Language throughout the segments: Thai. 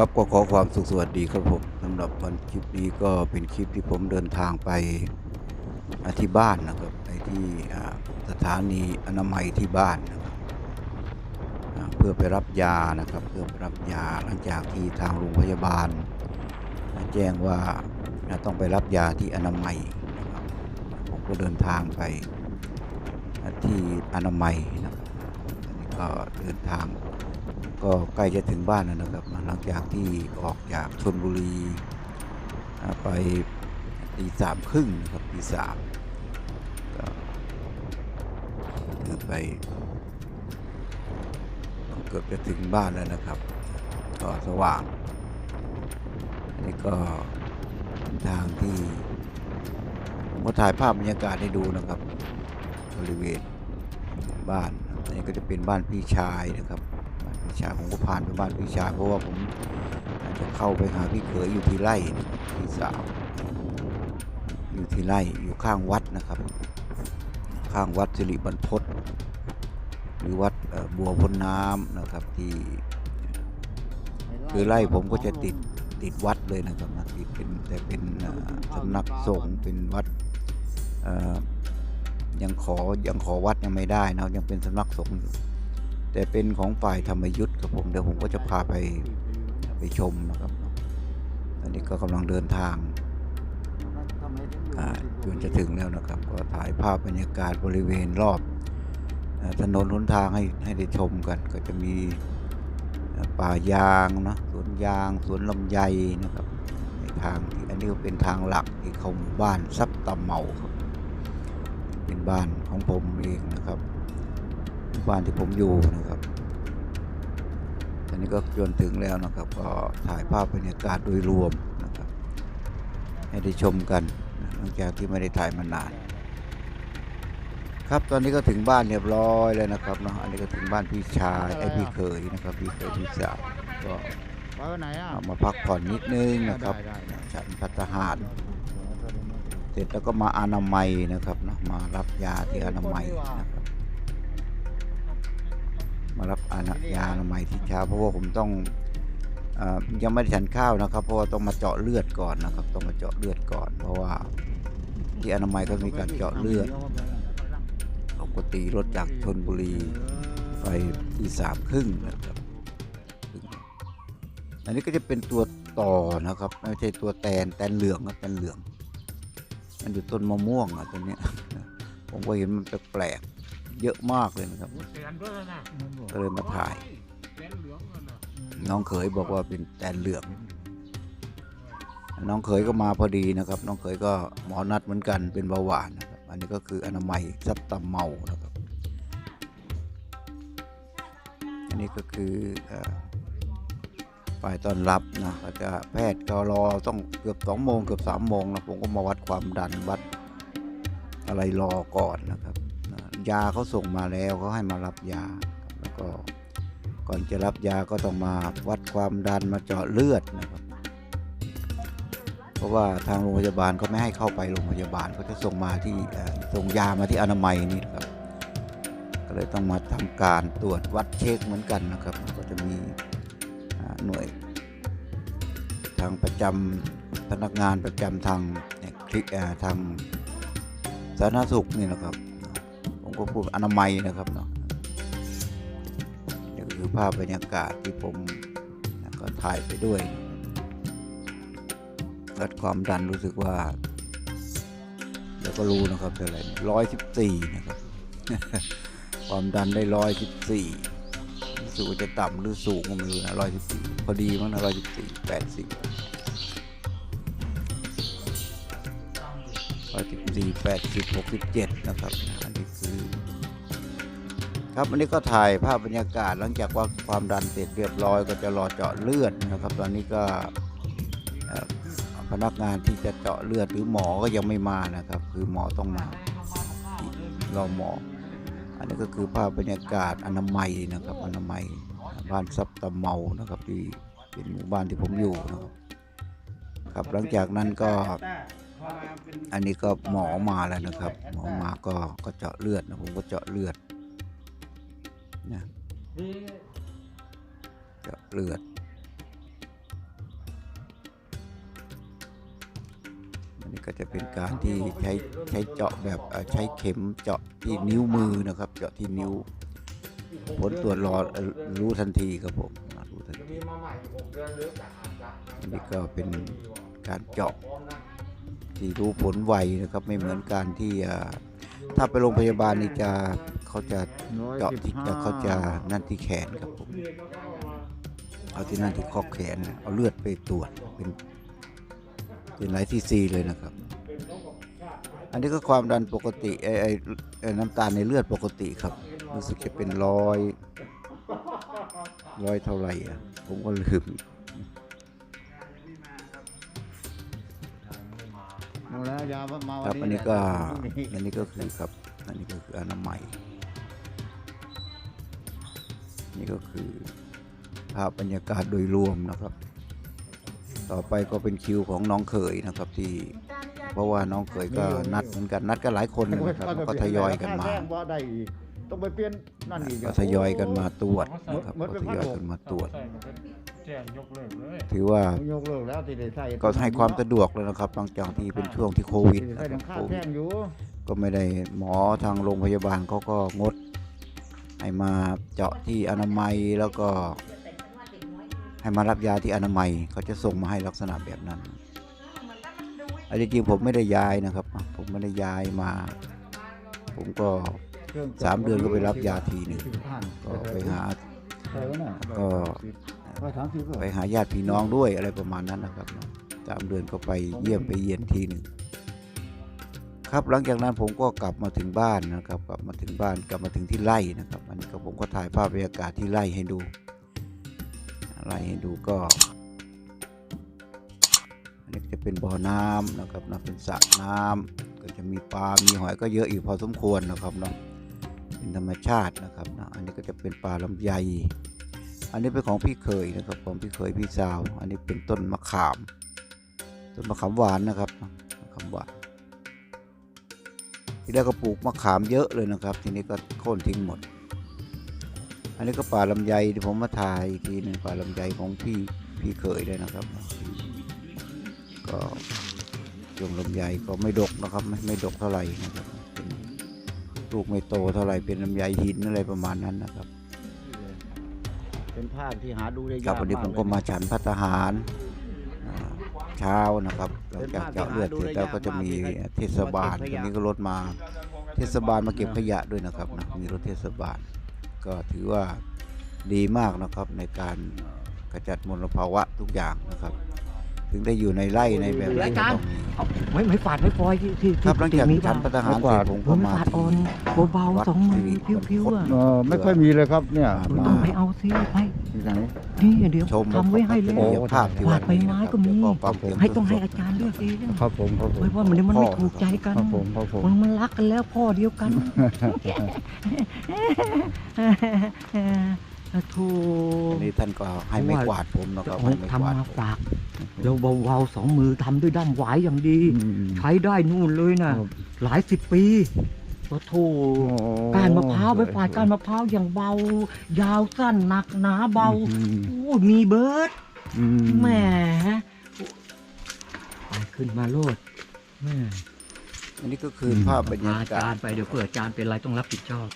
ครับก็ขอความสุขสวัสดีครับผมสำหรับวันคลิปนี้ก็เป็นคลิปที่ผมเดินทางไปที่บ้านนะครับไปที่สถานีอนามัยที่บ้านนะครับเพื่อไปรับยานะครับ เพื่อไปรับยาหลังจากที่ทางโรงพยาบาล แจ้งว่าต้องไปรับยาที่อนามัยนะครับผมก็เดินทางไปที่อนามัยนะครับก็เดินทาง ก็ใกล้จะถึงบ้านแล้วนะครับ หลังจากที่ออกจากชนบุรีไปตีสามครึ่งนะครับตีสามก็คือไปเกือบจะถึงบ้านแล้วนะครับก็สว่างอันนี้ก็ทางที่ผมก็ถ่ายภาพบรรยากาศให้ดูนะครับบริเวณบ้านอันนี้ก็จะเป็นบ้านพี่ชายนะครับ ชายผมก็ผ่านไปบ้านพี่ชายเพราะว่าผมอาจจะเข้าไปหาพี่เขยอยู่ที่ไร่พี่สาว อยู่ที่ไร่อยู่ข้างวัดนะครับ ข้างวัดสิริบรรพตหรือวัดบัวพ้นน้ำนะครับที่คือไร่ผมก็จะติดติดวัดเลยนะครับนะติดเป็นแต่เป็นสำนักสงฆ์เป็นวัดยังขอยังขอวัดยังไม่ได้นะยังเป็นสำนักสงฆ์อยู่ แต่เป็นของฝ่ายธรรมยุทธ์ครับผมเดี๋ยวผมก็จะพาไปไปชมนะครับตอนนี้ก็กำลังเดินทางอ่าจนจะถึงแล้วนะครับ ก็ถ่ายภาพบรรยากาศบริเวณรอบถนนหนทางให้ให้ได้ชมกัน ก็จะมีป่ายางนะสวนยางสวนลำไยนะครับในทางที่อันนี้ก็เป็นทางหลักที่เขาหมู่บ้านซับตะเมาครับ เป็นบ้านของผมเองนะครับ บ้านที่ผมอยู่นะครับตอนนี้ก็จนถึงแล้วนะครับ ก็ถ่ายภาพบรรยากาศโดยรวมนะครับ ให้ได้ชมกันนะหลังจากที่ไม่ได้ถ่ายมานาน ครับตอนนี้ก็ถึงบ้านเรียบร้อยแล้วนะครับเนาะอันนี้ก็ถึงบ้านพี่ชายไอ้พี่เคยนะครับพี่เคยพี่สาวก็ไปวันไหนอะเอามาพักผ่อนนิดนึงนะครับได้ได้ฉันพัฒหารเสร็จแล้วก็มาอนามัยนะครับเนาะมารับยาที่อนามัยนะครับ มารับอานายาอนามัยที่เช้าเพราะว่าผมต้องอยังไม่ได้ฉันข้าวนะครับ เพราะว่าต้องมาเจาะเลือดก่อนนะครับ ต้องมาเจาะเลือดก่อน เพราะว่าที่อนามัยก็มีการเจาะเลือดปกติรถจากชนบุรีไปที่สามครึ่งนะครับ อันนี้ก็จะเป็นตัวต่อนะครับไม่ใช่ตัวแตนแตนเหลืองครับแตนเหลือง มันอยู่ต้นมะม่วงอะตัวเนี้ยผมก็เห็นมันแปลกๆ เยอะมากเลยนะครับเสียนด้วยนะก็เลยมาถ่ายเสียนเหลืองนั่นน่ะน้องเขยบอกว่าเป็นแตนเหลือง น้องเขยก็มาพอดีนะครับ น้องเขยก็หมอนัดเหมือนกันเป็นเบาหวานนะครับ อันนี้ก็คืออนามัยซับตำเมานะครับ อันนี้ก็คือเอ่อฝ่ายต้อนรับนะก็จะแพทย์ก็รอต้องเกือบสองโมงเกือบสามโมงนะผมก็มาวัดความดันวัดอะไรรอก่อนนะครับนะ ยาเขาส่งมาแล้วเขาให้มารับยา แล้วก็ก่อนจะรับยาก็ต้องมาวัดความดันมาเจาะเลือดนะครับ เพราะว่าทางโรงพยาบาลเขาไม่ให้เข้าไปโรงพยาบาลเขาจะส่งมาที่ส่งยามาที่อนามัยนี่นะครับ ก็เลยต้องมาทำการตรวจวัดเช็คเหมือนกันนะครับ ก็จะมีหน่วย ทางประจำพนักงานประจำทางคลิกทางสาธารณสุขนี่นะครับ ก็พูดอนามัยนะครับเนาะนี่ก็คือภาพบรรยากาศที่ผมก็ถ่ายไปด้วยวัดความดันรู้สึกว่าเดี๋ยวก็รู้นะครับเท่าไหร่ร้อยสิบสี่นะครับ ความดันได้ร้อยสิบสี่รู้สึกว่าจะต่ำหรือสูงก็ไม่รู้นะร้อยสิบสี่พอดีมั้งนะร้อยสิบสี่แปดสิบร้อยสิบสี่แปดสิบหกสิบเจ็ดนะครับนนี้คือ ครับอันนี้ก็ถ่ายภาพบรรยากาศหลังจากว่าความดันเสร็จเรียบร้อยก็จะรอเจาะเลือดนะครับ ตอนนี้ก็พนักงานที่จะเจาะเลือดหรือหมอก็ยังไม่มานะครับ คือหมอต้องมารอหมอ อันนี้ก็คือภาพบรรยากาศอนามัยนะครับ อนามัยบ้านซับตะเมานะครับที่เป็นหมู่บ้านที่ผมอยู่นะครับครับหลังจากนั้นก็อันนี้ก็หมอมาแล้วนะครับ หมอมาก็ก็เจาะเลือดนะผมก็เจาะเลือด นะจะเลือดอันนี้ก็จะเป็นการที่ใช้ใช้เจาะแบบใช้เข็มเจาะที่นิ้วมือนะครับ เจาะที่นิ้ว ผลตรวจรอรู้ทันทีครับผมรู้ทันทีอันนี้ก็เป็นการเจาะที่รู้ผลไวนะครับไม่เหมือนการที่ถ้าไปโรงพยาบาลนี่จะ เขาจะเจาะที่จะเขาจะนั่นที่แขนครับผมเอาที่นั่นที่ข้อแขน เอาเลือดไปตรวจเป็นเป็นหลายที่ซีเลยนะครับ อันนี้ก็ความดันปกติไอ้ไอ้ไอ้น้ำตาลในเลือดปกติครับรู้สึกจะเป็นร้อยร้อยเท่าไหร่อะผมก็ลืมเอาแล้วยามาครับวัอันนนี้นี้ก็แหละอันนี้ก็คือครับ อันนี้ก็คืออนามัย นี่ก็คือภาพบรรยากาศโดยรวมนะครับ ต่อไปก็เป็นคิวของน้องเขยนะครับที่ เพราะว่าน้องเขยก็นัดเหมือนกันนัดกันหลายคนนะครับแล้วก็ทยอยกันมาค่แจ้งว่าได้อีกต้องไปเปลี่ยนนั่นอีกก็ทยอยกันมาตรวจนะครับก็ทยอยกันมาตรวจใช่มันก็แจ้งยกเลิกเลยถือว่า ยกเลิกแล้วที่ได้ใส่ก็ให้ความสะดวกแล้วนะครับหลังจากที่เป็นช่วงที่โควิดที่นะใส่ครับน้ำข้าโคววิแท่ดงอยู่ก็ไม่ได้หมอทางโรงพยาบาลเขาก็งด ให้มาเจาะที่อนามัยแล้วก็ ให้มารับยาที่อนามัย เขาจะส่งมาให้ลักษณะแบบนั้นอันจริงๆผมไม่ได้ย้ายนะครับ ผมไม่ได้ย้ายมา ผมก็สามเดือนก็ไปรับยาทีหนึ่งก็ไปหาก็ร้อยสามสิบก็ไปหาญาติพี่น้องด้วยอะไรประมาณนั้นนะครับสามเดือนก็ไปเยี่ยมไปเยียนทีหนึ่ง ครับหลังจากนั้นผมก็กลับมาถึงบ้านนะครับ กลับมาถึงบ้านกลับมาถึงที่ไร่นะครับอันนี้ก็ผมก็ถ่ายภาพบรรยากาศที่ไร่ให้ดูไร่ให้ดูก็อันนี้จะเป็นบ่อน้ำนะครับนะเป็นสระน้ำก็จะมีปลา มีหอยก็เยอะอีกพอสมควรนะครับเนาะเป็นธรรมชาตินะครับนะอันนี้ก็จะเป็นปลาลำไย อันนี้เป็นของพี่เคยนะครับของพี่เคยพี่สาว อันนี้เป็นต้นมะขาม ต้นมะขามหวานนะครับมะขามหวาน ที่แรกก็ปลูกมะขามเยอะเลยนะครับ ทีนี้ก็โค่นทิ้งหมด อันนี้ก็ป่าลำไยที่ผมมาถ่ายอีกทีหนึงป่าลำไยของพี่พี่เคยเลยนะครับ ก็ช่วงลำไยก็ไม่ดกนะครับ ไม่ไม่ดกเท่าไหร่นะครับเป็นลูกไม่โตเท่าไหร่เป็นลำไยหินอะไรประมาณนั้นนะครับ เป็นภาพที่หาดูได้คยารับกวันนี้ผมก็มาฉันพัตหารอ่าเช้านะครับ หลังจากเจาะเลือดเสร็จแล้วก็จะมีเทศบาลตอนนี้ก็รถมา เทศบาลมาเก็บขยะด้วยนะครับนะมีรถเทศบาล ก็ถือว่าดีมากนะครับในการกระจัดมลภาวะทุกอย่างนะครับ ถึงได้อยู่ในไร่ในแบบนี้ก็ต้องมีไม่ไม่ฝาดไม่ฟอยที่ที่ครับหลังจากมีฉันพัตหารเสร็จผมก็ไม่มาฝาดที่อ่อนเบาวัดๆสองมือสิริพิ้วๆอะเออไม่ค่อยมีเลยครับเนี่ยมาต้องไปเอาซิไปที่ไหนนี่เดี๋ยวชมทำไว้ให้เลยทัศนียภาพที่วาดใบไม้ก็มีแล้วความเตรียให้ต้องให้อาจารย์เลือกเองครับผมครับผมเพราะว่ามันมันไม่ถูกใจกัน ครับผมครับผมมันมันรักกันแล้วพ่อเดียวกัน โธ่อันนี้ท่านก็ให้ไม่กวาดผมนะครับเอาให้ไม่กวาทำดมาผมฝากเดี๋ยวเบาๆสองมือทำด้วยด้ามหวายอย่างดีอืมใช้ได้นู่นเลยนะครับหลายสิบปีโอ้โถโอ้ก้านมะพร้าวไปฝาดก้านมะพร้าวอย่างเบา ยาวสั้นหนักหนาเบาอืมโอ้มีเบิร์ดอืมแหมไปขึ้นมาโลดแหม่ อันนี้ก็คือภาพบรรยาอาาศกจารย์ไปเดี๋ยวเผื่ออาจารย์เป็นไรต้องรับผิดชอบ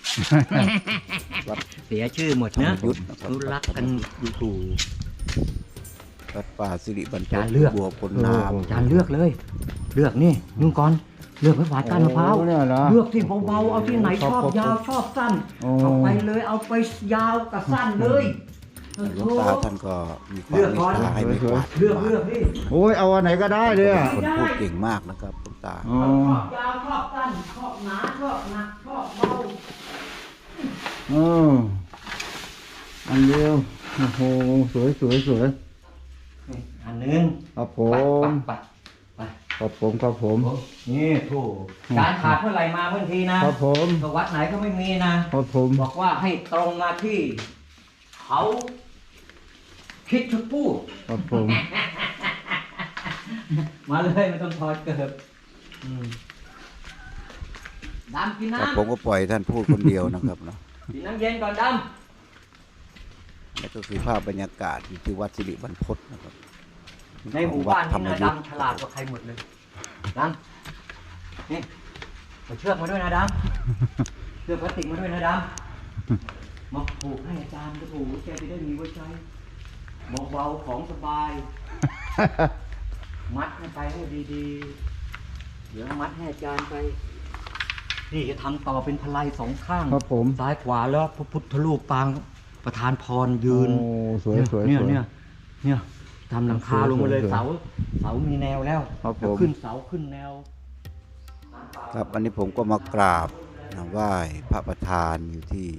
วัดเสียชื่อหมดธรรนะมยุทธ์นะครับ รู้รักกันอยู่ถูก วัดป่าสิริบรรพจานตเลือก บัวพลนาม อาจารย์เลือกเลย เลือกนี่นุ่งก่อนเลือกไปฝาดก้านมะพร้าวโอ้เนี่ยนะเลือกที่เบาๆเอาที่ไหนครัชบอบครับยาวชอบสั้นโอ้ เอาไปเลยเอาไปยาวกับสั้นเลยหลวงตาท่านก็มีความเลือกเมก่อตนตาให้ไม่กวาดเลือกเลือกนี่ โอ้ยเอาอันไหนก็ได้เลยอะ คนพูดเก่งมากนะครับหลวง ตา อ๋อ ชอบยาวชอบสั้นชอบหนาชอบหนักชอบเบาเอออันเดียว โอ้โห สวยสวยสวยนี่อันหนึงครับผไปมไปไปครับผมครับผมนี่ถูกการขาดเมื่อไหร่มาเมื่อทีนะครับผมถ้าวัดไหนก็ไม่มีนะ ครับผมบอกว่าให้ตรงมาที่ เขาคิดชุดพูดครับผม มาเลยไม่ต้องทอดเกิบอืม ดำกินครับน้ำผมก็ปล่อยท่านพูดคนเดียวนะครับเนาะ กินน้ำเย็นก่อนดนี่ก็คือภาพบรรยากาศที่วัดสิริบรรพตนะครับำในหมู่บ้านธรนี่รมนะยุทธ์ดำฉลาดกว่าใครหมดเลยดำนี่เอาเชือกมาด้วยนะดำเชือกพลาสติกมาด้วยนะดำมาผูกให้อาจารย์จะผูกแกจะได้มีไว้ใจเบาๆของสบาย มัดให้ไปให้ดีๆ เดี๋ยวมัดให้อาจารย์ไป นี่จะทำต่อเป็นพลายสองข้างครับผมซ้ายขวาแล้วพระพุทธรูปปางประธานพรยืนโอ้สวยสวยเนี่ยสวยเนี่ยเนี่ยทำหลังคาลงมาเลยสวยสวยเสาเสามีแนวแล้วครับผมเดี๋ยวขึ้นเสาขึ้นแนว ครับอันนี้ผมก็มากราบนะไหว้พระประธานอยู่ที่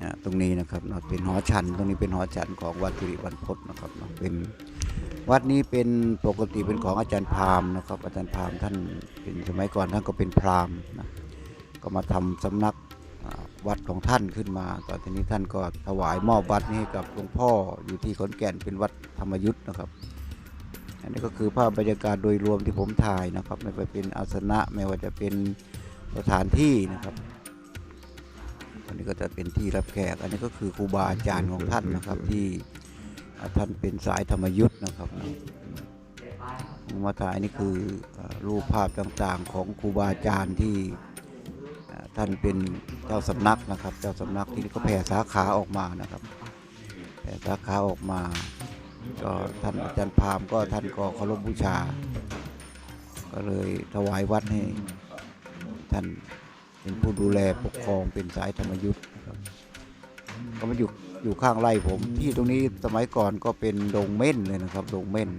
นะตรงนี้นะครับเนาะเป็นหอฉันตรงนี้เป็นหอฉันของวัดสิริวันพจน์นะครับเนาะเป็นวัดนี้เป็นปกติเป็นของอาจารย์พราหมนะครับ อาจารย์พราหมท่านเป็นสมัยก่อนท่านก็เป็นพราหมณ์นะก็มาทำสำนักวัดของท่านขึ้นมาตอนนี้ท่านก็ถวายมอบวัดนี้ให้กับหลวงพ่ออยู่ที่ขอนแก่นเป็นวัดธรรมยุทธ์นะครับ อันนี้ก็คือภาพบรรยากาศโดยรวมที่ผมถ่ายนะครับ ไม่ว่าเป็นอาสนะไม่ว่าจะเป็นสถานที่นะครับ อันนี้ก็จะเป็นที่รับแขก อันนี้ก็คือครูบาอาจารย์ของท่านนะครับ ที่ท่านเป็นสายธรรมยุทธ์นะครับมาถ่ายนี่คือรูปภาพต่างๆของครูบาอาจารย์ที่ท่านเป็นเจ้าสำนักนะครับ เจ้าสำนักที่นี่ก็แผ่สาขาออกมานะครับแผ่สาขาออกมา ก็ท่านอาจารย์พามก็ท่านก็เคารพบูชา ก็เลยถวายวัดให้ท่าน เป็นผู้ดูแลปกครองเป็นสายธรรมยุทธ์ก็มาอยู่อยู่ข้างไร่ผม ที่ตรงนี้สมัยก่อนก็เป็นโดงเม่นเลยนะครับโดงเม่น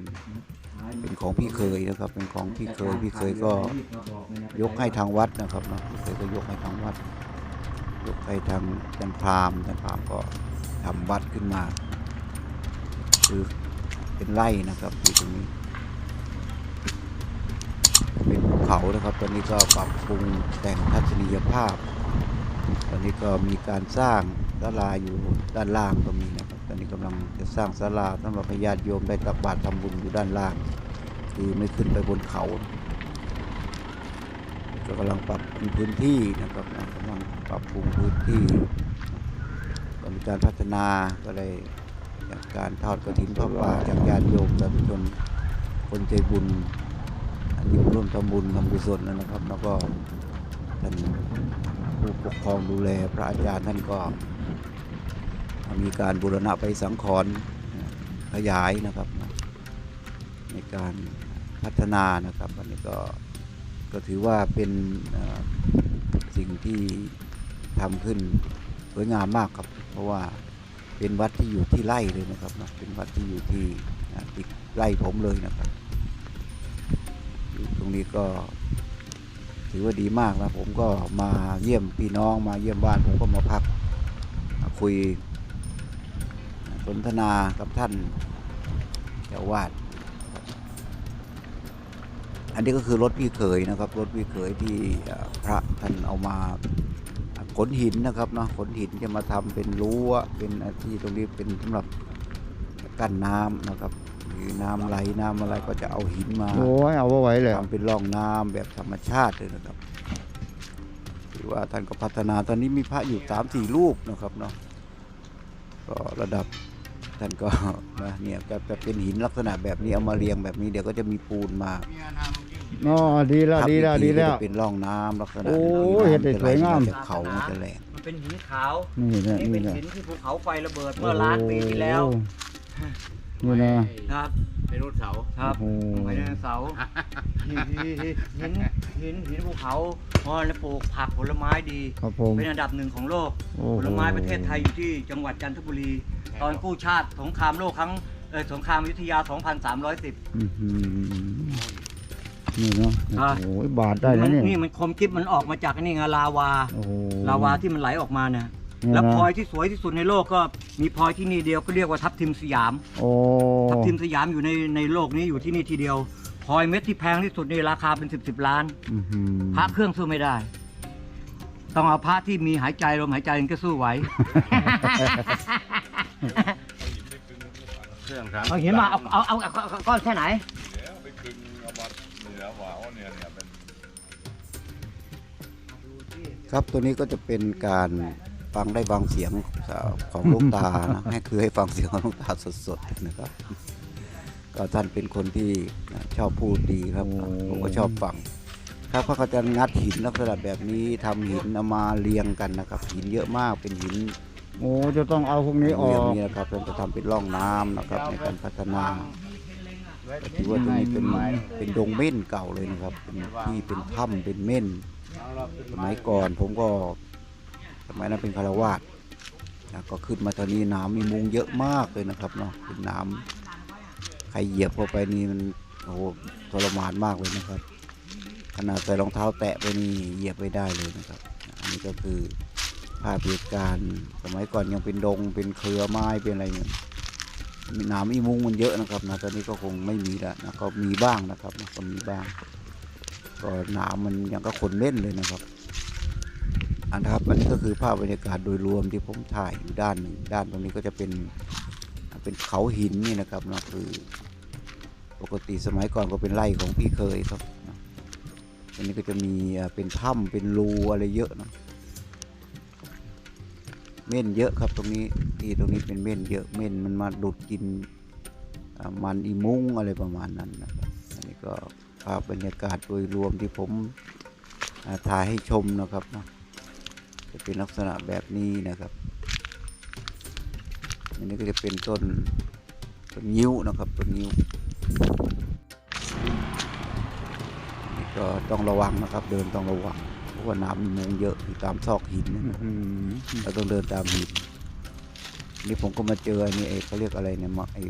เป็นของพี่เคยนะครับ เป็นของพี่เคยพี่เคยก็ยกให้ทางวัดนะครับเนาะพี่เคยก็ยกให้ทางวัด ยกให้ทางจารย์พรามจารย์พรามก็ทำวัดขึ้นมา คือเป็นไร่นะครับอยู่ตรงนี้ เป็นภู เขานะครับตอนนี้ก็ปรับปรุงแต่งทัศนียภาพ ตอนนี้ก็มีการสร้างศาลาอยู่ด้านล่างก็มีนะครับตอนนี้กำลังจะสร้างศาลาสำหรับให้ญาติโยมได้ตักบาตรทำบุญอยู่ด้านล่าง คือไม่ขึ้นไปบนเขาก็กำลังปรับปรุงพื้นที่นะครับกำลังปรับปรุงพื้นที่ก็มีการพัฒนาก็เลยจากการทอดกระถินพระป่าจากญาติโยมสาธุชนคนใจบุญ ที่ร่วมทำบุญทำกุศลนะครับ แล้วก็ท่านผู้ปกครองดูแลพระอาจารย์ท่านก็ มีการบูรณะไปสังขรขยายนะครับ ในการพัฒนานะครับอันนี้ก็ก็ถือว่าเป็นสิ่งที่ทำขึ้นสวยงามมากครับ เพราะว่าเป็นวัดที่อยู่ที่ไร่เลยนะครับ เป็นวัดที่อยู่ที่ติดไร่ผมเลยนะครับ ตรงนี้ก็ถือว่าดีมากนะผมก็มาเยี่ยมพี่น้องมาเยี่ยมบ้านผมก็มาพักมาคุยสนทนากับท่านเจ้าวาด อันนี้ก็คือรถพี่เขยนะครับ รถพี่เขยที่พระท่านเอามาขนหินนะครับเนาะขนหินจะมาทำเป็นรั้วเป็นที่ตรงนี้เป็นสำหรับ กั้นน้ำนะครับหรือน้ำไหลน้ำอะไรก็จะเอาหินมาโอ้ยเอาไว้ไหวเลยทำเป็นร่องน้ำแบบธรรมชาติเลยนะครับถือว่าท่านก็พัฒนาตอนนี้มีพระอยู่สามสี่รูปนะครับเนาะก็ระดับท่านก็นะเนี่ยก็จะเป็นหินลักษณะแบบนี้เอามาเรียงแบบนี้เดี๋ยวก็จะมีปูนมาอ๋อดีแล้วทับดีแล้วอีกทีดีแล้วก็จะเป็นร่องน้ำลักษณะโอ้นี้เห็นได้น้ำจะสวยงามจากเขามันจะแรงมันเป็นหินขาวนี่นะนี่นี่เป็นนะหินที่ภูเขาไฟระเบิดเมื่อล้านปีที่แล้วโอ้ นี่นะ ครับเป็นรถเสาครับโอ้โหไฟไดโนเสาร์หินหินหินหินภูเขาพอแล้วปลูกผักผลไม้ดี ครับผม เป็นอันดับหนึ่งของโลก โอ้โห ผลไม้ประเทศไทยอยู่ที่จังหวัดจันทบุรี ตอนกู้ชาติสงครามโลกครั้งเออสงครามอยุธยา 2310 อื้อหือนี่เนาะอะ โอ้โหบาทได้นะเนี่ยนี่มันคมคลิปมันออกมาจากไอ้นี่ไงลาวา โอ้โหลาวาที่มันไหลออกมาเนี่ย เนี่ยแล้วนะพลอยที่สวยที่สุดในโลกก็มีพลอยที่นี่เดียวก็เรียกว่าทับทิมสยาม โอ้ทับทิมสยามอยู่ในในโลกนี้อยู่ที่นี่ทีเดียวพลอยเม็ดที่แพงที่สุดในราคาเป็นสิบสิบล้าน อื้อหือพระเครื่องสู้ไม่ได้ ต้องเอาพระที่มีหายใจลมหายใจถึงจะสู้ไหว เครื่องทางเอาเห็นมาเอาเอาเอาเอาเอาก้อนแค่ไหนแล้วไปคึงเอามาเหนือว่าอ๋อเนี่ยเนี่ยเป็น ครับตัวนี้ก็จะเป็นการ ฟังได้ฟังเสียงของหลูกตานะให้คือให้ฟังเสียงของหลูกตาสดๆนะครับก็ท่านเป็นคนที่ชอบพูดดีครับโอ้ผมก็ชอบฟังครับเขาก็จะงัดหินลักษณะแบบนี้ทำหินเอามาเรียงกันนะครับ หินเยอะมากเป็นหินโอ้จะต้องเอาพวกนี้ออเรียงกนี้นะครับเราจะทำเป็นร่องน้ำนะครับ ในการพัฒนาก็ถือว่าตรงนี้เป็นเป็นดงเม่นเก่าเลยนะครับเป็นที่เป็นถ้ำเป็นเม่นสมัยก่อนผมก็ สมัยนั้นเป็นคารวาสนะก็ขึ้นมาตอนนี้น้ำมีมุงเยอะมากเลยนะครับเนาะเป็นน้ำใครเหยียบเข้าไปนี่มันโอ้โหทรมานมากเลยนะครับ ขนาดใส่รองเท้าแตะไปนี่เหยียบไม่ได้เลยนะครับ อันนี้ก็คือภาพเหตุการณ์สมัยก่อนยังเป็นดงเป็นเครือไม้เป็นอะไรเนี่ยมีน้ำอีมุงมันเยอะนะครับนะตอนนี้ก็คงไม่มีแล้วนะก็มีบ้างนะครับก็มีบ้าง ก็น้ำมันยังก็คนเล่นเลยนะครับ อันนะครับอันนี้ก็คือภาพบรรยากาศโดยรวมที่ผมถ่ายอยู่ด้านหนึ่งด้านตรงนี้ก็จะเป็นเป็นเขาหินนี่นะครับนะคือ ปกติสมัยก่อนก็เป็นไร่ของพี่เคยครับนะอันนี้ก็จะมีเป็นถ้ำเป็นรูอะไรเยอะนะเม่นเยอะครับตรงนี้ที่ตรงนี้เป็นเม่นเยอะเม่นมันมาดูดกินมันอีมุ้งอะไรประมาณนั้นนะครับอันนี้ก็ภาพบรรยากาศโดยรวมที่ผมถ่ายให้ชมนะครับเนาะ จะเป็นลักษณะแบบนี้นะครับ อันนี้ก็จะเป็นต้นต้นยิ้วนะครับต้นยิ้วอันนี่ก็ต้องระวังนะครับ เดินต้องระวังเพราะว่าน้ำมีมุงเยอะอยู่ตามซอกหินนะอืมเราต้องเดินตามหินนี่ผมก็มาเจออันนี้ไอ้เขาเรียกอะไรเนี่ยมะไอ้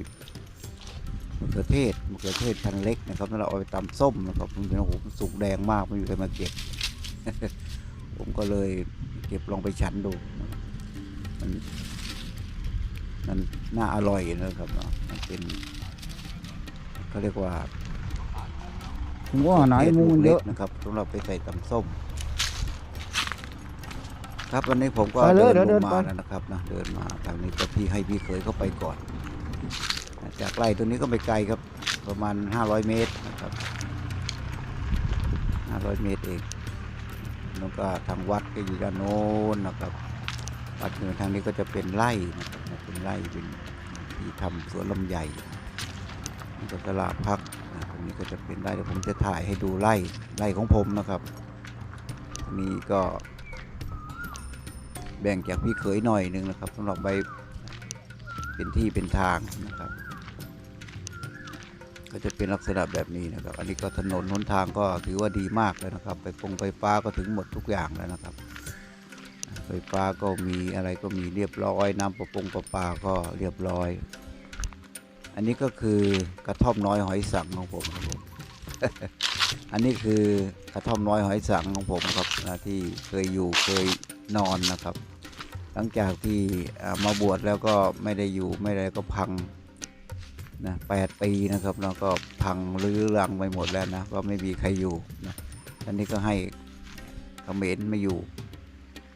มะเขือเทศมะเขือเทศพันธุ์เล็กนะครับแล้วเราเอาไปตำส้มนะครับมันเป็นโอ้โหมันสุกแดงมากไม่มีใครมาเก็บผมก็เลยเก็บลองไปฉันดูนะครับมันมันน่าอร่อยนะครับเนาะมันเป็นเขาเรียกว่าถึงว่าไหนมุงมันเยอะล็กนะครับสำหรับไปใส่ตำส้ม ครับวันนี้ผมก็ไปเลยเดินเดี๋ยวลงมาเดินไปแล้วนะครับนะเดินมาทางนี้ก็พี่ให้พี่เคยเข้าไปก่อน จากไร่ตัวนี้ก็ไม่ไกลครับ ประมาณ 500 เมตรนะครับ 500 เมตรเอง แล้วก็ทางวัดก็อยู่ด้านโน้นนะครับ วัดอยู่ทางนี้ก็จะเป็นไร่นะครับเป็นไร่เป็นที่ทำสวนลำไยนี่ก็ตลาดพักนะตรงนี้ก็จะเป็นไร่เดี๋ยวผมจะถ่ายให้ดูไร่ไร่ของผมนะครับ นี้ก็ แบ่งจากพี่เขยหน่อยนึงนะครับสำหรับใบเป็นที่เป็นทางนะครับ ก็จะเป็นลักษณะแบบนี้นะครับ อันนี้ก็ถนนหนทางก็ถือว่าดีมากเลยนะครับ ไปปงไฟฟ้าก็ถึงหมดทุกอย่างแล้วนะครับ ไฟฟ้าก็มีอะไรก็มีเรียบร้อยน้ำประปงประปาก็เรียบร้อย อันนี้ก็คือกระท่อมน้อยหอยสังของผมครับผมอันนี้คือกระท่อมน้อยหอยสังของผมครับนะที่เคยอยู่เคยนอนนะครับ หลังจากที่มาบวชแล้วก็ไม่ได้อยู่ไม่ได้ก็พัง นะแปดปีนะครับแล้วก็พังรื้อรังไปหมดแล้วนะก็ไม่มีใครอยู่นะอันนี้ก็ให้เขมรไม่อยู่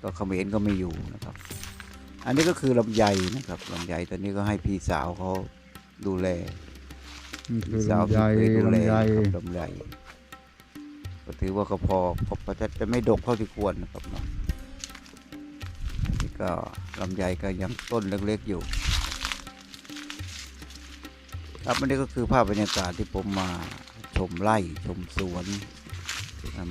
ก็เขมรก็ไม่อยู่นะครับ อันนี้ก็คือลำไยนะครับลำไยตอนนี้ก็ให้พี่สาวเขาดูแลนี่คือสาวลำไยที่เคยดูแลลำไยครับลำไยก็ถือว่าก็พอพอจะจะไม่ดกเท่าที่ควรนะครับเนาะอันนี่ก็ลำไยก็ยังต้นเล็กๆอยู่ ครับอันนี้ก็คือภาพบรรยากาศที่ผมมาชมไร่ชมสวน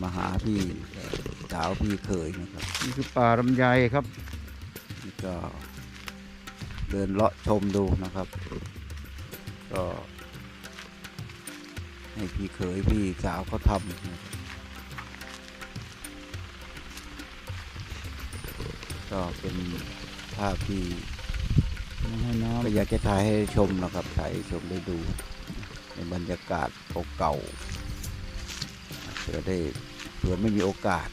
มาหาพี่เอ่อสาวพี่เขยนะครับ นี่คือป่าลำไยครับนี่ก็เดินเลาะชมดูนะครับ ก็ให้พี่เขยพี่สาวเขาทำนะครับก็เป็นภาพที่ ให้น้ก็อยากจะถ่ายให้ชมนะครับถ่ายให้ชมได้ดู ในบรรยากาศเก่าๆเผื่อได้เผื่อไม่มีโอกาส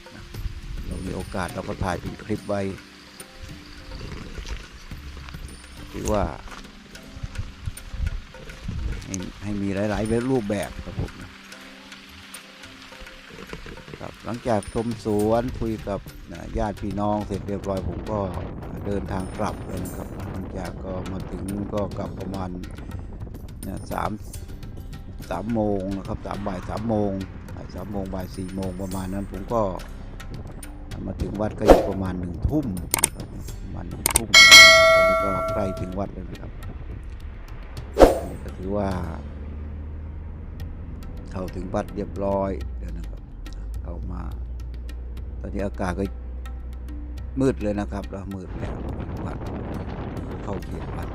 เรามีโอกาสเราก็ถ่ายเป็นคลิปไว้ถือว่าให้ให้มีหลาย ๆ รูปแบบครับผมครับหลังจากชมสวนคุยกับญาติพี่น้องเสร็จเรียบร้อยผมก็เดินทางกลับเลยครับ จากก็มาถึงก็กลับประมาณนะสามสามโมงนะครับสามบ่ายสามโมงบ่ายสามโมงบ่ายสี่โมงประมาณนั้นผมก็มาถึงวัดก็อยู่ประมาณหนึ่งทุ่มนะครับประมาณหนึ่งทุ่มตอนนี้ก็ใกล้ถึงวัดแล้วนะครับนนี้ก็ถือว่าเข้าถึงวัดเรียบร้อยเดี๋ยวนะครับเข้ามา ตอนนี้อากาศก็มืดเลยนะครับแล้วมืดแล้วาเขียนวัด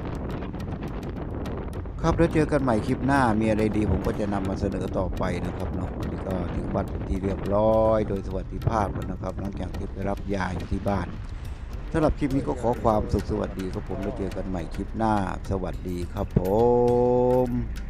ครับแล้วเจอกันใหม่คลิปหน้ามีอะไรดีผมก็จะนำมาเสนอต่อไปนะครับเนาะวันนี้ก็ถึงวัดเป็นที่เรียบร้อย โดยสวัสดิภาพแล้วนะครับหลังจากที่ไปรับยาอยู่ที่บ้านสำหรับคลิปนี้ก็ขอความสุขสวัสดีครับผมแล้วเจอกันใหม่คลิปหน้า สวัสดีครับผม